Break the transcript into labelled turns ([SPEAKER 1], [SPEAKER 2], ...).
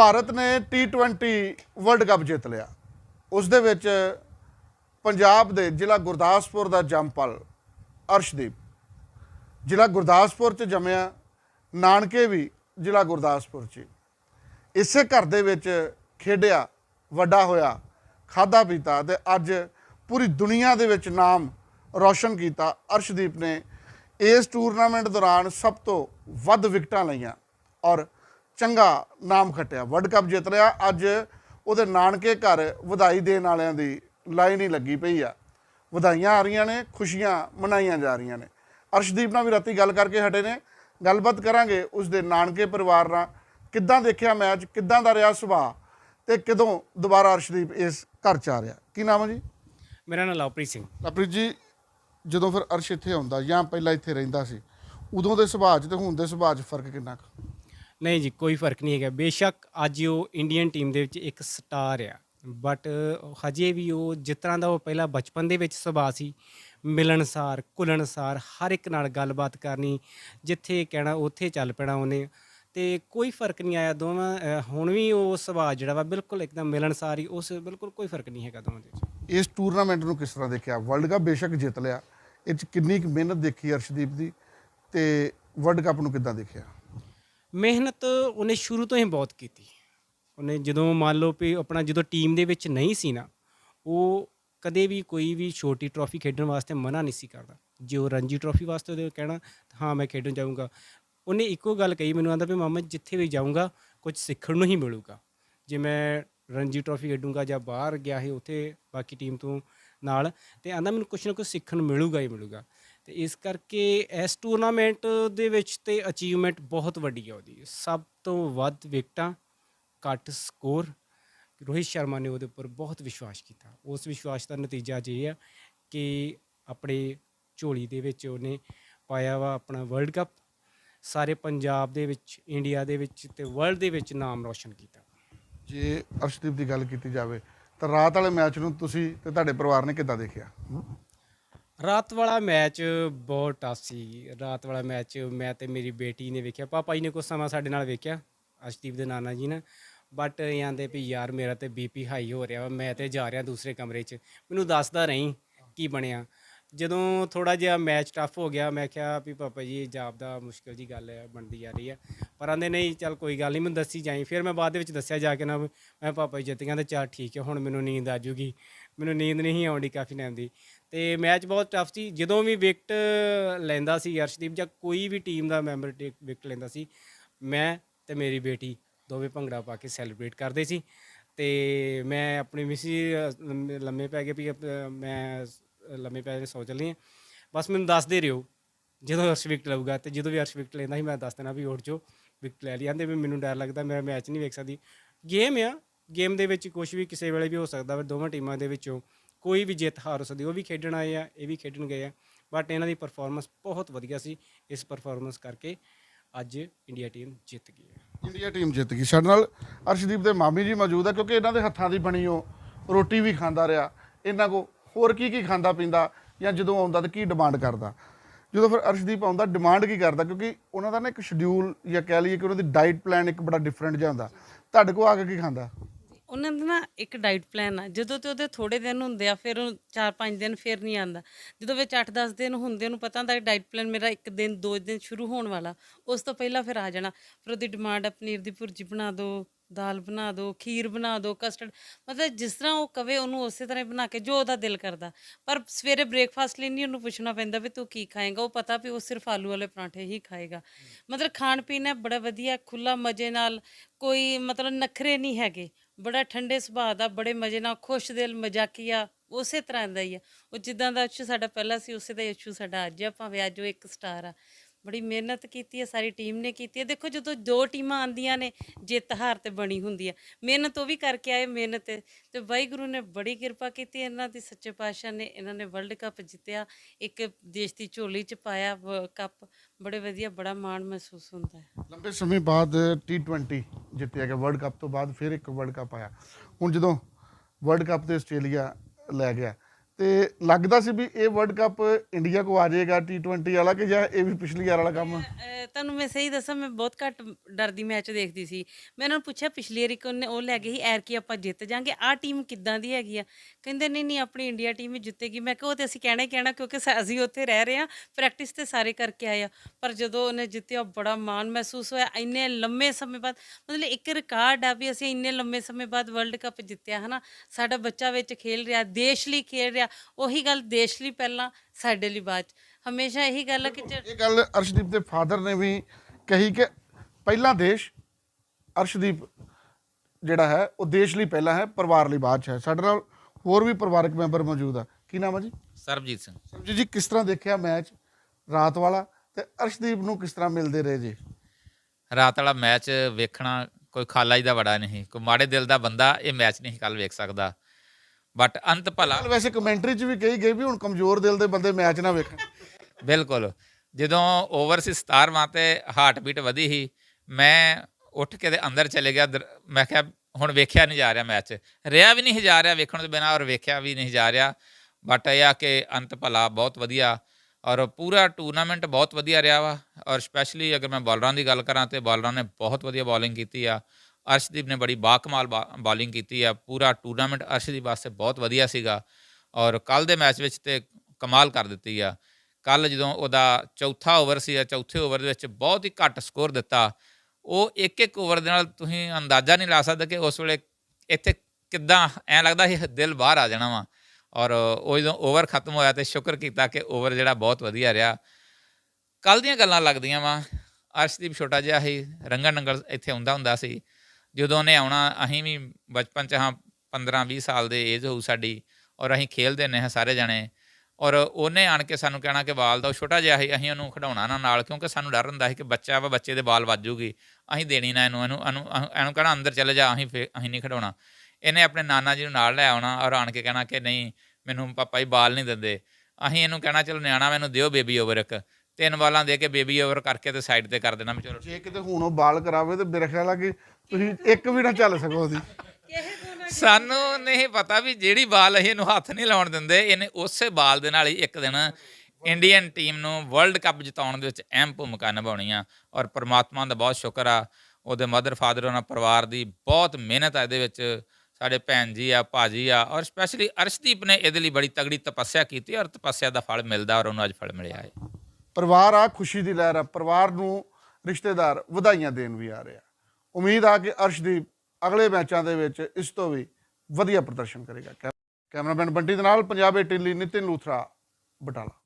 [SPEAKER 1] ਭਾਰਤ ਨੇ T20 world cup ਜਿੱਤ ਲਿਆ। ਉਸ ਦੇ ਵਿੱਚ ਪੰਜਾਬ ਦੇ ਜ਼ਿਲ੍ਹਾ ਗੁਰਦਾਸਪੁਰ ਦਾ ਜੰਪਲ ਅਰਸ਼ਦੀਪ। ਜ਼ਿਲ੍ਹਾ ਗੁਰਦਾਸਪੁਰ ਚ ਜੰਮਿਆ, ਨਾਨਕੇ ਵੀ ਜ਼ਿਲ੍ਹਾ ਗੁਰਦਾਸਪੁਰ ਚ। ਹੀ। ਇਸੇ ਘਰ ਦੇ ਵਿੱਚ ਖੇਡਿਆ, ਵੱਡਾ ਹੋਇਆ ਖਾਦਾ ਪੀਤਾ ਤੇ ਅੱਜ ਪੂਰੀ ਦੁਨੀਆ ਦੇ ਵਿੱਚ ਨਾਮ ਰੌਸ਼ਨ ਕੀਤਾ ਅਰਸ਼ਦੀਪ ਨੇ। ਇਸ ਟੂਰਨਾਮੈਂਟ ਦੌਰਾਨ ਸਭ ਤੋਂ ਵੱਧ ਵਿਕਟਾਂ ਲਈਆਂ ਔਰ ਚੰਗਾ ਨਾਮ ਖੱਟਿਆ। ਵਰਲਡ ਕੱਪ ਜਿੱਤ ਲਿਆ ਅੱਜ ਉਹਦੇ ਨਾਨਕੇ ਘਰ ਵਧਾਈ ਦੇਣ ਵਾਲਿਆਂ ਦੀ ਲਾਈਨ ਹੀ ਲੱਗੀ ਪਈ ਆ। ਵਧਾਈਆਂ ਆ ਰਹੀਆਂ ਨੇ ਖੁਸ਼ੀਆਂ ਮਨਾਈਆਂ ਜਾ ਰਹੀਆਂ ਨੇ। ਅਰਸ਼ਦੀਪ ਨਾਲ ਵੀ ਰਾਤੀ ਗੱਲ ਕਰਕੇ ਹਟੇ ਨੇ। ਗੱਲਬਾਤ ਕਰਾਂਗੇ ਉਸ ਦੇ ਨਾਨਕੇ ਪਰਿਵਾਰ ਨਾਲ। ਕਿੱਦਾਂ ਦੇਖਿਆ ਮੈਚ ਕਿੱਦਾਂ ਦਾ ਰਿਹਾ ਸੁਭਾਅ ਤੇ ਕਦੋਂ ਦੁਬਾਰਾ ਅਰਸ਼ਦੀਪ ਇਸ ਘਰ ਚ ਆ ਰਿਹਾ? ਕੀ ਨਾਮ ਹੈ ਜੀ?
[SPEAKER 2] ਮੇਰਾ ਨਾਮ ਲਵਪ੍ਰੀਤ ਸਿੰਘ।
[SPEAKER 1] ਲਪ੍ਰੀਤ ਜੀ ਜਦੋਂ ਫਿਰ ਅਰਸ਼ ਇੱਥੇ ਆਉਂਦਾ ਜਾਂ ਪਹਿਲਾਂ ਇੱਥੇ ਰਹਿੰਦਾ ਸੀ ਉਦੋਂ ਦੇ ਸੁਭਾਅ 'ਚ ਤੇ ਹੁਣ ਦੇ ਸੁਭਾਅ 'ਚ ਫ਼ਰਕ ਕਿੰਨਾ ਕੁ?
[SPEAKER 2] ਨਹੀਂ ਜੀ ਕੋਈ ਫ਼ਰਕ ਨਹੀਂ ਹੈਗਾ। ਬੇਸ਼ੱਕ ਅੱਜ ਉਹ ਇੰਡੀਅਨ ਟੀਮ ਦੇ ਵਿੱਚ ਇੱਕ ਸਟਾਰ ਆ। ਬਟ ਹਜੇ ਵੀ ਉਹ ਜਿਸ ਤਰ੍ਹਾਂ ਦਾ ਉਹ ਪਹਿਲਾਂ ਬਚਪਨ ਦੇ ਵਿੱਚ ਸੁਭਾਅ ਸੀ ਮਿਲਣਸਾਰ ਘੁਲਣਸਾਰ ਹਰ ਇੱਕ ਨਾਲ ਗੱਲਬਾਤ ਕਰਨੀ ਜਿੱਥੇ ਕਹਿਣਾ ਉੱਥੇ ਚੱਲ ਪੈਣਾ ਉਹਨੇ। ਤੇ ਕੋਈ ਫ਼ਰਕ ਨਹੀਂ ਆਇਆ ਦੋਵਾਂ ਅ, ਹੁਣ ਵੀ ਉਹ ਸੁਭਾਅ ਜਿਹੜਾ ਵਾ ਬਿਲਕੁਲ ਇੱਕਦਮ ਮਿਲਣਸਾਰ ਹੀ ਉਸ ਬਿਲਕੁਲ ਕੋਈ ਫ਼ਰਕ ਨਹੀਂ ਹੈਗਾ ਦੋਵਾਂ ਦੇ ਵਿੱਚ।
[SPEAKER 1] ਇਸ ਟੂਰਨਾਮੈਂਟ ਨੂੰ ਕਿਸ ਤਰ੍ਹਾਂ ਦੇਖਿਆ? ਵਰਲਡ ਕੱਪ ਬੇਸ਼ੱਕ ਜਿੱਤ ਲਿਆ। ਇਹ 'ਚ ਕਿੰਨੀ ਕੁ ਮਿਹਨਤ ਦੇਖੀ ਅਰਸ਼ਦੀਪ ਦੀ? ਤੇ ਵਰਲਡ ਕੱਪ ਨੂੰ ਕਿੱਦਾਂ ਦੇਖਿਆ?
[SPEAKER 2] ਮਿਹਨਤ ਉਹਨੇ ਸ਼ੁਰੂ ਤੋਂ ਹੀ ਬਹੁਤ ਕੀਤੀ। ਉਹਨੇ ਜਦੋਂ ਮੰਨ ਲਓ ਵੀ ਆਪਣਾ ਜਦੋਂ ਟੀਮ ਦੇ ਵਿੱਚ ਨਹੀਂ ਸੀ ਨਾ, ਉਹ ਕਦੇ ਵੀ ਕੋਈ ਵੀ ਛੋਟੀ ਟਰੋਫੀ ਖੇਡਣ ਵਾਸਤੇ ਮਨਾ ਨਹੀਂ ਸੀ ਕਰਦਾ। ਜੇ ਉਹ ਰਣਜੀ ਟਰੋਫੀ ਵਾਸਤੇ ਉਹਦੇ ਕਹਿਣਾ, ਹਾਂ, ਮੈਂ ਖੇਡਣ ਜਾਊਂਗਾ। ਉਹਨੇ ਇੱਕੋ ਗੱਲ ਕਹੀ, ਮੈਨੂੰ ਆਂਦਾ ਵੀ, ਮਾਮਾ, ਜਿੱਥੇ ਵੀ ਜਾਊਂਗਾ, ਕੁਝ ਸਿੱਖਣ ਨੂੰ ਹੀ ਮਿਲੂਗਾ। ਜੇ ਮੈਂ ਰਣਜੀ ਟਰੋਫੀ ਖੇਡੂੰਗਾ ਜਾਂ ਬਾਹਰ ਗਿਆ ਸੀ ਉੱਥੇ ਬਾਕੀ ਟੀਮ ਤੋਂ ਨਾਲ, ਤੇ ਆਂਦਾ ਮੈਨੂੰ ਕੁਝ ਨਾ ਕੁਝ ਸਿੱਖਣ ਨੂੰ ਮਿਲੂਗਾ ਹੀ ਮਿਲੂਗਾ। ਤੇ ਇਸ ਕਰਕੇ ਇਸ ਟੂਰਨਾਮੈਂਟ ਦੇ ਵਿੱਚ ਤੇ ਅਚੀਵਮੈਂਟ ਬਹੁਤ ਵੱਡੀ ਆ ਉਹਦੀ। ਸਭ ਤੋਂ ਵੱਧ ਵਿਕਟਾਂ, ਘੱਟ ਸਕੋਰ। ਰੋਹਿਤ ਸ਼ਰਮਾ ਨੇ ਉਹਦੇ ਉੱਪਰ ਬਹੁਤ ਵਿਸ਼ਵਾਸ ਕੀਤਾ। ਉਸ ਵਿਸ਼ਵਾਸ ਦਾ ਨਤੀਜਾ ਅੱਜ ਇਹ ਆ ਕਿ ਆਪਣੇ ਝੋਲੀ ਦੇ ਵਿੱਚ ਉਹਨੇ ਪਾਇਆ ਵਾ ਆਪਣਾ ਵਰਲਡ ਕੱਪ ਸਾਰੇ ਪੰਜਾਬ ਦੇ ਵਿੱਚ ਇੰਡੀਆ ਦੇ ਵਿੱਚ ਤੇ ਵਰਲਡ ਦੇ ਵਿੱਚ ਨਾਮ ਰੌਸ਼ਨ ਕੀਤਾ।
[SPEAKER 1] ਜੇ ਅਰਸ਼ਦੀਪ ਦੀ ਗੱਲ ਕੀਤੀ ਜਾਵੇ, ਤਾਂ ਰਾਤ ਵਾਲੇ ਮੈਚ ਨੂੰ ਤੁਸੀਂ ਤੇ ਤੁਹਾਡੇ ਪਰਿਵਾਰ ਨੇ ਕਿੱਦਾਂ ਦੇਖਿਆ?
[SPEAKER 2] ਰਾਤ ਵਾਲਾ ਮੈਚ ਬਹੁਤ ਟਫ ਸੀ। ਰਾਤ ਵਾਲਾ ਮੈਚ ਮੈਂ ਤੇ ਮੇਰੀ ਬੇਟੀ ਨੇ ਵੇਖਿਆ। ਪਾਪਾ ਜੀ ਨੇ ਕੁਝ ਸਮਾਂ ਸਾਡੇ ਨਾਲ ਵੇਖਿਆ ਅਸ਼ਦੀਪ ਦੇ ਨਾਨਾ ਜੀ ਨੇ। ਬਟ ਇਹ ਆਂਦੇ ਵੀ ਯਾਰ ਮੇਰਾ ਤੇ ਬੀਪੀ ਹਾਈ ਹੋ ਰਿਹਾ ਵਾ, ਮੈਂ ਤੇ ਜਾ ਰਿਹਾ ਦੂਸਰੇ ਕਮਰੇ 'ਚ। ਮੈਨੂੰ ਦੱਸਦਾ ਰਹੀਂ ਕੀ ਬਣਿਆ। ਜਦੋਂ ਥੋੜਾ ਜਿਹਾ ਮੈਚ ਟਫ ਹੋ ਗਿਆ, ਮੈਂ ਕਿਹਾ ਵੀ ਪਾਪਾ ਜੀ ਜਾਪਦਾ ਮੁਸ਼ਕਲ ਜੀ ਗੱਲ ਹੈ, ਬਣਦੀ ਜਾ ਰਹੀ ਹੈ। ਪਰ ਆਂਦੇ ਨਹੀਂ, ਚੱਲ ਕੋਈ ਗੱਲ ਨਹੀਂ, ਮੈਨੂੰ ਦੱਸੀ ਜਾਈ। ਫਿਰ ਮੈਂ ਬਾਅਦ ਦੇ ਵਿੱਚ ਦੱਸਿਆ ਜਾ ਕੇ ਨਾ, ਮੈਂ ਪਾਪਾ ਜੀ ਜਿੱਤ ਗਿਆ ਤੇ ਚੱਲ ਠੀਕ ਹੈ, ਹੁਣ ਮੈਨੂੰ ਨੀਂਦ ਆ ਜੂਗੀ। ਮੈਨੂੰ ਨੀਂਦ ਨਹੀਂ ਆਉਂਦੀ ਕਾਫੀ ਟਾਈਮ ਦੀ। ਤੇ ਮੈਚ ਬਹੁਤ ਟਫ ਸੀ। ਜਦੋਂ ਵੀ ਵਿਕਟ ਲੈਂਦਾ ਸੀ ਅਰਸ਼ਦੀਪ ਜਾਂ ਕੋਈ ਵੀ ਟੀਮ ਦਾ ਮੈਂਬਰ ਵਿਕਟ ਲੈਂਦਾ ਸੀ, ਮੈਂ ਤੇ ਮੇਰੀ ਬੇਟੀ ਦੋਵੇਂ ਭੰਗੜਾ ਪਾ ਕੇ ਸੈਲੀਬ੍ਰੇਟ ਕਰਦੇ ਸੀ। ਤੇ ਮੈਂ ਆਪਣੀ ਮਿਸੀ, ਲੰਮੇ- ਪੈ ਗਏ ਵੀ ਮੈਂ ਲੰਮੇ ਪੈ ਕੇ ਸੌ ਚੱਲੀ ਹਾਂ। ਬਸ ਮੈਨੂੰ ਦੱਸਦੇ ਰਹੋ, ਜਦੋਂ ਅਰਸ਼ ਵਿਕਟ ਲਊਗਾ ਤੇ ਜਦੋਂ ਵੀ ਅਰਸ਼ ਵਿਕਟ ਲੈਂਦਾ ਸੀ, ਮੈਂ ਦੱਸ ਦੇਣਾ ਵੀ ਉੱਠ ਜਾਓ, ਵਿਕਟ ਲੈ ਲਈ। ਜਾਂਦੇ ਵੀ ਮੈਨੂੰ ਡਰ ਲੱਗਦਾ, ਮੈਂ ਮੈਚ ਨਹੀਂ ਵੇਖ ਸਕਦੀ। ਗੇਮ ਆ, ਗੇਮ ਦੇ ਵਿੱਚ ਕੁਝ ਵੀ ਕਿਸੇ ਵੇਲੇ ਵੀ ਹੋ ਸਕਦਾ, ਵਾ ਦੋਵਾਂ ਟੀਮਾਂ ਦੇ ਵਿੱਚੋਂ ਕੋਈ ਵੀ ਜਿੱਤ ਹਾਰ ਹੋ ਸਕਦੀ, ਉਹ ਵੀ ਖੇਡਣ ਆਏ ਆ, ਇਹ ਵੀ ਖੇਡਣ ਗਏ ਆ। ਬਟ ਇਹਨਾਂ ਦੀ ਪਰਫਾਰਮੈਂਸ ਬਹੁਤ ਵਧੀਆ ਸੀ। ਇਸ ਪਰਫਾਰਮੈਂਸ ਕਰਕੇ ਅੱਜ ਇੰਡੀਆ ਟੀਮ ਜਿੱਤ ਗਈ ਹੈ।
[SPEAKER 1] ਇੰਡੀਆ ਟੀਮ ਜਿੱਤ ਗਈ। ਸਾਡੇ ਨਾਲ ਅਰਸ਼ਦੀਪ ਦੇ ਮਾਮੀ ਜੀ ਮੌਜੂਦ ਹੈ ਕਿਉਂਕਿ ਇਹਨਾਂ ਦੇ ਹੱਥਾਂ ਦੀ ਬਣੀ ਉਹ ਰੋਟੀ ਵੀ ਖਾਂਦਾ ਰਿਹਾ। ਇਹਨਾਂ ਕੋ ਹੋਰ ਕੀ ਕੀ ਖਾਂਦਾ ਪੀਂਦਾ ਜਾਂ ਜਦੋਂ ਆਉਂਦਾ ਤਾਂ ਕੀ ਡਿਮਾਂਡ ਕਰਦਾ? ਜਦੋਂ ਫਿਰ ਅਰਸ਼ਦੀਪ ਆਉਂਦਾ ਡਿਮਾਂਡ ਕੀ ਕਰਦਾ? ਕਿਉਂਕਿ ਉਹਨਾਂ ਦਾ ਨਾ ਇੱਕ ਸ਼ਡਿਊਲ ਜਾਂ ਕਹਿ ਲਈਏ ਕਿ ਉਹਨਾਂ ਦੀ ਡਾਈਟ ਪਲਾਨ ਇੱਕ ਬੜਾ ਡਿਫਰੈਂਟ ਜਿਹਾ ਹੁੰਦਾ। ਤੁਹਾਡੇ ਕੋ ਆ ਕੇ ਕੀ ਖਾਂਦਾ?
[SPEAKER 3] ਉਹਨਾਂ ਦਾ ਨਾ ਇੱਕ ਡਾਈਟ ਪਲਾਨ ਆ। ਜਦੋਂ ਤੇ ਉਹਦੇ ਥੋੜੇ ਦਿਨ ਹੁੰਦੇ ਆ ਫਿਰ ਉਹ 4-5 ਦਿਨ ਫਿਰ ਨਹੀਂ ਆਂਦਾ ਜਦੋਂ ਵਿੱਚ 8-10 ਦਿਨ ਹੁੰਦੇ ਉਹਨੂੰ ਪਤਾ ਹੁੰਦਾ ਕਿ ਡਾਈਟ ਪਲਾਨ ਮੇਰਾ ਇੱਕ ਦਿਨ ਦੋ ਦਿਨ ਸ਼ੁਰੂ ਹੋਣ ਵਾਲਾ। ਉਸ ਤੋਂ ਪਹਿਲਾਂ ਫਿਰ ਆ ਜਾਣਾ। ਫਿਰ ਉਹਦੀ ਡਿਮਾਂਡ ਆ ਪਨੀਰ ਦੀ ਭੁਰਜੀ ਬਣਾ ਦਿਓ ਦਾਲ ਬਣਾ ਦਿਓ ਖੀਰ ਬਣਾ ਦਿਓ ਕਸਟਰਡ। ਮਤਲਬ ਜਿਸ ਤਰ੍ਹਾਂ ਉਹ ਕਵੇ ਉਹਨੂੰ ਉਸੇ ਤਰ੍ਹਾਂ ਹੀ ਬਣਾ ਕੇ ਜੋ ਉਹਦਾ ਦਿਲ ਕਰਦਾ। ਪਰ ਸਵੇਰੇ ਬ੍ਰੇਕਫਾਸਟ ਲਈ ਨਹੀਂ ਉਹਨੂੰ ਪੁੱਛਣਾ ਪੈਂਦਾ ਵੀ ਤੂੰ ਕੀ ਖਾਏਗਾ? ਉਹ ਪਤਾ ਵੀ ਉਹ ਸਿਰਫ ਆਲੂ ਵਾਲੇ ਪਰਾਂਠੇ ਹੀ ਖਾਏਗਾ। ਮਤਲਬ ਖਾਣ ਪੀਣ ਹੈ ਬੜਾ ਵਧੀਆ ਖੁੱਲਾ ਮਜ਼ੇ ਨਾਲ ਕੋਈ ਮਤਲਬ ਨਖਰੇ ਨਹੀਂ ਹੈਗੇ। ਬੜਾ ਠੰਡੇ ਸੁਭਾਅ ਦਾ, ਬੜੇ ਮਜ਼ੇ ਨਾਲ, ਖੁਸ਼ ਦਿਲ, ਮਜ਼ਾਕੀਆ, ਉਸੇ ਤਰ੍ਹਾਂ ਦਾ ਹੀ ਆ। ਉਹ ਜਿੱਦਾਂ ਦਾ ਅਛੂ ਸਾਡਾ ਪਹਿਲਾਂ ਸੀ, ਉਸੇ ਦਾ ਹੀ ਅਛੂ ਸਾਡਾ ਅੱਜ ਆ, ਭਾਵੇਂ ਅੱਜ ਉਹ ਇੱਕ ਸਟਾਰ ਆ। ਬੜੀ ਮਿਹਨਤ ਕੀਤੀ ਹੈ, ਸਾਰੀ ਟੀਮ ਨੇ ਕੀਤੀ ਹੈ। ਦੇਖੋ ਜਦੋਂ ਦੋ ਟੀਮਾਂ ਆਂਦੀਆਂ ਨੇ, ਜਿੱਤ ਹਾਰ ਤੇ ਬਣੀ ਹੁੰਦੀ ਹੈ। ਮਿਹਨਤ ਉਹ ਵੀ ਕਰਕੇ ਆਏ, ਮਿਹਨਤ ਤੇ। ਤੇ ਵਾਹਿਗੁਰੂ ਨੇ ਬੜੀ ਕਿਰਪਾ ਕੀਤੀ, ਇਹਨਾਂ ਦੀ ਸੱਚੇ ਪਾਤਸ਼ਾਹ ਨੇ, ਇਹਨਾਂ ਨੇ ਵਰਲਡ ਕੱਪ ਜਿੱਤਿਆ, ਇੱਕ ਦੇਸ਼ ਦੀ ਝੋਲੀ ਚ ਪਾਇਆ, ਵ- ਕੱਪ। ਬੜੇ ਵਧੀਆ, ਬੜਾ ਮਾਣ ਮਹਿਸੂਸ ਹੁੰਦਾ ਹੈ।
[SPEAKER 1] ਲੰਬੇ ਸਮੇਂ ਬਾਅਦ T20 ਜਿੱਤਿਆ ਗਿਆ, ਵਰਲਡ ਕੱਪ ਤੋਂ ਬਾਅਦ ਫਿਰ ਇੱਕ ਵਰਲਡ ਕੱਪ ਆਇਆ। ਹੁਣ ਜਦੋਂ ਵਰਲਡ ਕੱਪ ਤੇ ਆਸਟ੍ਰੇਲੀਆ ਲੈ ਗਿਆ ਤੇ ਲੱਗਦਾ ਸੀ ਵੀ ਇਹ ਵਰਲਡ ਕੱਪ ਇੰਡੀਆ ਕੋ ਆ ਜਾਏਗਾ T20 ਵਾਲਾ ਕਿ ਜਾਂ ਇਹ ਵੀ ਪਿਛਲੀ ਵਾਰ ਵਾਲਾ ਕੰਮ?
[SPEAKER 3] ਤੁਹਾਨੂੰ ਮੈਂ ਸਹੀ ਦੱਸਾਂ, ਮੈਂ ਬਹੁਤ ਘੱਟ ਡਰਦੀ ਮੈਚ ਦੇਖਦੀ ਸੀ। ਮੈਂ ਉਹਨਾਂ ਨੂੰ ਪੁੱਛਿਆ ਪਿਛਲੀ ਵਾਰੀ ਕੋਨੇ ਉਹ ਲੈ ਗਏ ਸੀ ਐਰ ਕੀ ਆਪਾਂ ਜਿੱਤ ਜਾਾਂਗੇ। ਆਹ ਟੀਮ ਕਿੱਦਾਂ ਦੀ ਹੈਗੀ ਆ? ਕਹਿੰਦੇ, ਨਹੀਂ ਨਹੀਂ, ਆਪਣੀ ਇੰਡੀਆ ਟੀਮ ਹੀ ਜਿੱਤੇਗੀ। ਮੈਂ ਕਿਹਾ, ਉਹ ਤੇ ਅਸੀਂ ਕਹਿਣਾ ਹੀ ਕਹਿਣਾ, ਕਿਉਂਕਿ ਅਸੀਂ ਉੱਥੇ ਰਹਿ ਰਹੇ ਆ ਪ੍ਰੈਕਟਿਸ ਤੇ ਸਾਰੇ ਕਰਕੇ ਆਏ ਆ। ਪਰ ਜਦੋਂ ਉਹਨੇ ਜਿੱਤਿਆ, ਬੜਾ ਮਾਣ ਮਹਿਸੂਸ ਹੋਇਆ। ਇੰਨੇ ਲੰਮੇ ਸਮੇਂ ਬਾਅਦ, ਮਤਲਬ ਇੱਕ ਰਿਕਾਰਡ ਆ ਵੀ ਅਸੀਂ ਇੰਨੇ ਲੰਮੇ ਸਮੇਂ ਬਾਅਦ ਵਰਲਡ ਕੱਪ ਜਿੱਤਿਆ, ਹਨਾ? ਸਾਡਾ ਬੱਚਾ ਵਿੱਚ ਖੇਲ ਰਿਹਾ, ਦੇਸ਼ ਲਈ ਖੇਲ ਰਿਹਾ ਉਹੀ ਗੱਲ ਦੇਸ਼ ਲਈ ਪਹਿਲਾਂ ਸਾਡੇ ਲਈ ਬਾਅਦ 'ਚ। ਹਮੇਸ਼ਾ ਇਹੀ ਗੱਲ ਆ ਕਿ ਜੇ
[SPEAKER 1] ਇਹ ਗੱਲ ਅਰਸ਼ਦੀਪ ਦੇ ਫਾਦਰ ਨੇ ਵੀ ਕਹੀ ਕਿ ਪਹਿਲਾ ਦੇਸ਼ ਅਰਸ਼ਦੀਪ ਜਿਹੜਾ ਹੈ ਉਹ ਦੇਸ਼ ਲਈ ਪਹਿਲਾ ਹੈ ਪਰਿਵਾਰ ਲਈ ਬਾਅਦ 'ਚ ਹੈ। ਸਾਡੇ ਨਾਲ ਹੋਰ ਵੀ ਪਰਿਵਾਰਕ ਮੈਂਬਰ ਮੌਜੂਦ ਆ। ਕੀ ਨਾਮ ਹੈ ਜੀ?
[SPEAKER 4] ਸਰਬਜੀਤ ਸਿੰਘ।
[SPEAKER 1] ਜੀ ਜੀ ਕਿਸ ਤਰ੍ਹਾਂ ਦੇਖਿਆ ਮੈਚ ਰਾਤ ਵਾਲਾ? ਤੇ ਅਰਸ਼ਦੀਪ ਨੂੰ ਕਿਸ ਤਰ੍ਹਾਂ ਮਿਲਦੇ ਰਹੇ ਜੀ?
[SPEAKER 4] ਰਾਤ ਵਾਲਾ ਮੈਚ ਵੇਖਣਾ ਕੋਈ ਖਾਲਾ ਜੀ ਦਾ ਬੜਾ ਨਹੀਂ। ਕੋਈ ਮਾੜੇ ਦਿਲ ਦਾ ਬੰਦਾ ਇਹ ਮੈਚ ਨਹੀਂ ਕੱਲ ਵੇਖ ਸਕਦਾ। ਬਟ ਅੰਤ ਭਲਾ
[SPEAKER 1] ਵੈਸੇ ਕਮੈਂਟਰੀ 'ਚ ਵੀ ਕਹੀ ਗਈ ਵੀ ਹੁਣ ਕਮਜ਼ੋਰ ਦਿਲ ਦੇ ਬੰਦੇ ਮੈਚ ਨਾ ਵੇਖਣ।
[SPEAKER 4] ਬਿਲਕੁਲ। ਜਦੋਂ ਓਵਰ ਸੀ 17ਵਾਂ ਤੇ ਹਾਰਟ ਬੀਟ ਵਧੀ ਸੀ ਮੈਂ ਉੱਠ ਕੇ ਦੇ ਅੰਦਰ ਚਲੇ ਗਿਆ ਮੈਂ ਕਿਹਾ ਹੁਣ ਵੇਖਿਆ ਨਹੀਂ ਜਾ ਰਿਹਾ ਮੈਚ ਰਿਹਾ ਵੀ ਨਹੀਂ ਜਾ ਰਿਹਾ ਵੇਖਣ ਤੋਂ ਬਿਨਾਂ ਔਰ ਵੇਖਿਆ ਵੀ ਨਹੀਂ ਜਾ ਰਿਹਾ। ਬਟ ਇਹ ਆ ਕਿ ਅੰਤ ਭਲਾ ਬਹੁਤ ਵਧੀਆ ਔਰ ਪੂਰਾ ਟੂਰਨਾਮੈਂਟ ਬਹੁਤ ਵਧੀਆ ਰਿਹਾ ਵਾ। ਔਰ ਸਪੈਸ਼ਲੀ ਅਗਰ ਮੈਂ ਬੋਲਰਾਂ ਦੀ ਗੱਲ ਕਰਾਂ ਤੇ ਬੋਲਰਾਂ ਨੇ ਬਹੁਤ ਵਧੀਆ ਬੋਲਿੰਗ ਕੀਤੀ ਆ। ਅਰਸ਼ਦੀਪ ਨੇ ਬੜੀ ਬਾਕਮਾਲ ਬੋਲਿੰਗ ਕੀਤੀ ਆ। ਪੂਰਾ ਟੂਰਨਾਮੈਂਟ ਅਰਸ਼ਦੀਪ ਵਾਸਤੇ ਬਹੁਤ ਵਧੀਆ ਸੀਗਾ ਔਰ ਕੱਲ ਦੇ ਮੈਚ ਵਿੱਚ ਤੇ ਕਮਾਲ ਕਰ ਦਿੱਤੀ ਆ। ਕੱਲ ਜਦੋਂ ਉਹਦਾ ਚੌਥਾ ਓਵਰ ਸੀ ਆ ਚੌਥੇ ਓਵਰ ਦੇ ਵਿੱਚ ਬਹੁਤ ਹੀ ਘੱਟ ਸਕੋਰ ਦਿੱਤਾ। ਉਹ ਇੱਕ ਇੱਕ ਓਵਰ ਦੇ ਨਾਲ ਤੁਸੀਂ ਅੰਦਾਜ਼ਾ ਨਹੀਂ ਲਾ ਸਕਦੇ ਕਿ ਉਸ ਵੇਲੇ ਇੱਥੇ ਕਿੱਦਾਂ, ਐ ਲੱਗਦਾ ਸੀ ਦਿਲ ਬਾਹਰ ਆ ਜਾਣਾ ਵਾ। ਔਰ ਉਹ ਜਦੋਂ ਓਵਰ ਖਤਮ ਹੋਇਆ ਤੇ ਸ਼ੁਕਰ ਕੀਤਾ ਕਿ ਓਵਰ ਜਿਹੜਾ ਬਹੁਤ ਵਧੀਆ ਰਿਹਾ। ਕੱਲ ਦੀਆਂ ਗੱਲਾਂ ਲੱਗਦੀਆਂ ਵਾ। ਅਰਸ਼ਦੀਪ ਛੋਟਾ ਜਿਹਾ ਹੀ ਰੰਗਾ ਨੰਗਲ ਇੱਥੇ ਆਉਂਦਾ ਹੁੰਦਾ ਸੀ। ਜਦੋਂ ਉਹਨੇ ਆਉਣਾ, ਅਸੀਂ ਵੀ ਬਚਪਨ ਚ ਹਾਂ 15 20 ਸਾਲ ਦੇ ਏਜ ਹੋਊ ਸਾਡੀ ਔਰ ਅਸੀਂ ਖੇਲਦੇ ਨੇ ਹਾਂ ਸਾਰੇ ਜਣੇ। ਔਰ ਉਹਨੇ ਆਣ ਕੇ ਸਾਨੂੰ ਕਹਿਣਾ ਕਿ ਬਾਲ ਦਾ ਛੋਟਾ ਜਿਹਾ ਸੀ, ਅਸੀਂ ਉਹਨੂੰ ਖਿਡਾਉਣਾ ਨਾ ਨਾਲ ਕਿਉਂਕਿ ਸਾਨੂੰ ਡਰ ਹੁੰਦਾ ਸੀ ਕਿ ਬੱਚਾ ਵਾ, ਬੱਚੇ ਦੇ ਬਾਲ ਵੱਜੂਗੀ ਅਸੀਂ ਦੇਣੀ ਨਾ ਇਹਨੂੰ ਇਹਨੂੰ ਇਹਨੂੰ ਇਹਨੂੰ ਕਹਿਣਾ ਅੰਦਰ ਚਲੇ ਜਾ, ਅਸੀਂ ਫੇ, ਅਸੀਂ ਨਹੀਂ ਖਿਡਾਉਣਾ। ਇਹਨੇ ਆਪਣੇ ਨਾਨਾ ਜੀ ਨੂੰ ਨਾਲ ਲੈ ਆਉਣਾ ਔਰ ਆਣ ਕੇ ਕਹਿਣਾ ਕਿ ਨਹੀਂ, ਮੈਨੂੰ ਪਾਪਾ ਜੀ ਬਾਲ ਨਹੀਂ ਦਿੰਦੇ। ਅਸੀਂ ਇਹਨੂੰ ਕਹਿਣਾ, ਚਲੋ ਨਿਆਣਾ ਮੈਨੂੰ ਦਿਓ ਬੇਬੀ ਓਵਰ ਇੱਕ। ਤਿੰਨ ਬਾਲਾਂ ਦੇ ਕੇ ਬੇਬੀ ਓਵਰ ਕਰਕੇ ਤੇ ਸਾਈਡ ਤੇ ਕਰ ਦੇਣਾ ਵੀ ਚਲੋ
[SPEAKER 1] ਜੇ ਕਿਤੇ ਹੁਣ ਉਹ ਬਾਲ ਕਰਾਵੇ ਤੇ ਮੇਰੇ ਖਿਆਲ ਆ ਕਿ ਤੁਸੀਂ ਇੱਕ ਵੀ ਨਾ ਚੱਲ ਸਕੋ ਉਹਦੀ।
[SPEAKER 4] ਸਾਨੂੰ ਨਹੀਂ ਪਤਾ ਵੀ ਜਿਹੜੀ ਬਾਲ ਅਸੀਂ ਇਹਨੂੰ ਹੱਥ ਨਹੀਂ ਲਾਉਣ ਦਿੰਦੇ ਇਹਨੇ ਉਸੇ ਬਾਲ ਦੇ ਨਾਲ ਹੀ ਇੱਕ ਦਿਨ ਇੰਡੀਅਨ ਟੀਮ ਨੂੰ ਵਰਲਡ ਕੱਪ ਜਿਤਾਉਣ ਦੇ ਵਿੱਚ ਅਹਿਮ ਭੂਮਿਕਾ ਨਿਭਾਉਣੀ ਆ ਔਰ ਪ੍ਰਮਾਤਮਾ ਦਾ ਬਹੁਤ ਸ਼ੁਕਰ ਆ ਉਹਦੇ ਮਦਰ ਫਾਦਰ ਉਹਨਾਂ ਪਰਿਵਾਰ ਦੀ ਬਹੁਤ ਮਿਹਨਤ ਆ ਇਹਦੇ ਵਿੱਚ। ਸਾਡੇ ਭੈਣ ਜੀ ਆ ਭਾਜੀ ਆ ਔਰ ਸਪੈਸ਼ਲੀ ਅਰਸ਼ਦੀਪ ਨੇ ਇਹਦੇ ਲਈ ਬੜੀ ਤਗੜੀ ਤਪੱਸਿਆ ਕੀਤੀ ਔਰ ਤਪੱਸਿਆ ਦਾ ਫਲ ਮਿਲਦਾ ਔਰ ਉਹਨੂੰ ਅੱਜ ਫਲ ਮਿਲਿਆ ਹੈ।
[SPEAKER 1] ਪਰਿਵਾਰ ਆ ਖੁਸ਼ੀ ਦੀ ਲਹਿਰ ਆ, ਪਰਿਵਾਰ ਨੂੰ ਰਿਸ਼ਤੇਦਾਰ ਵਧਾਈਆਂ ਦੇਣ ਵੀ ਆ ਰਿਹਾ ਉਮੀਦ ਆ ਕਿ ਅਰਸ਼ਦੀਪ ਅਗਲੇ ਮੈਚਾਂ ਦੇ ਵਿੱਚ ਇਸ ਤੋਂ ਵੀ ਵਧੀਆ ਪ੍ਰਦਰਸ਼ਨ ਕਰੇਗਾ। ਕੈ- ਕੈਮਰਾਮੈਨ ਬੰਟੀ ਦੇ ਨਾਲ ਪੰਜਾਬ 18 ਲਈ ਨਿਤਿਨ ਲੂਥਰਾ, ਬਟਾਲਾ।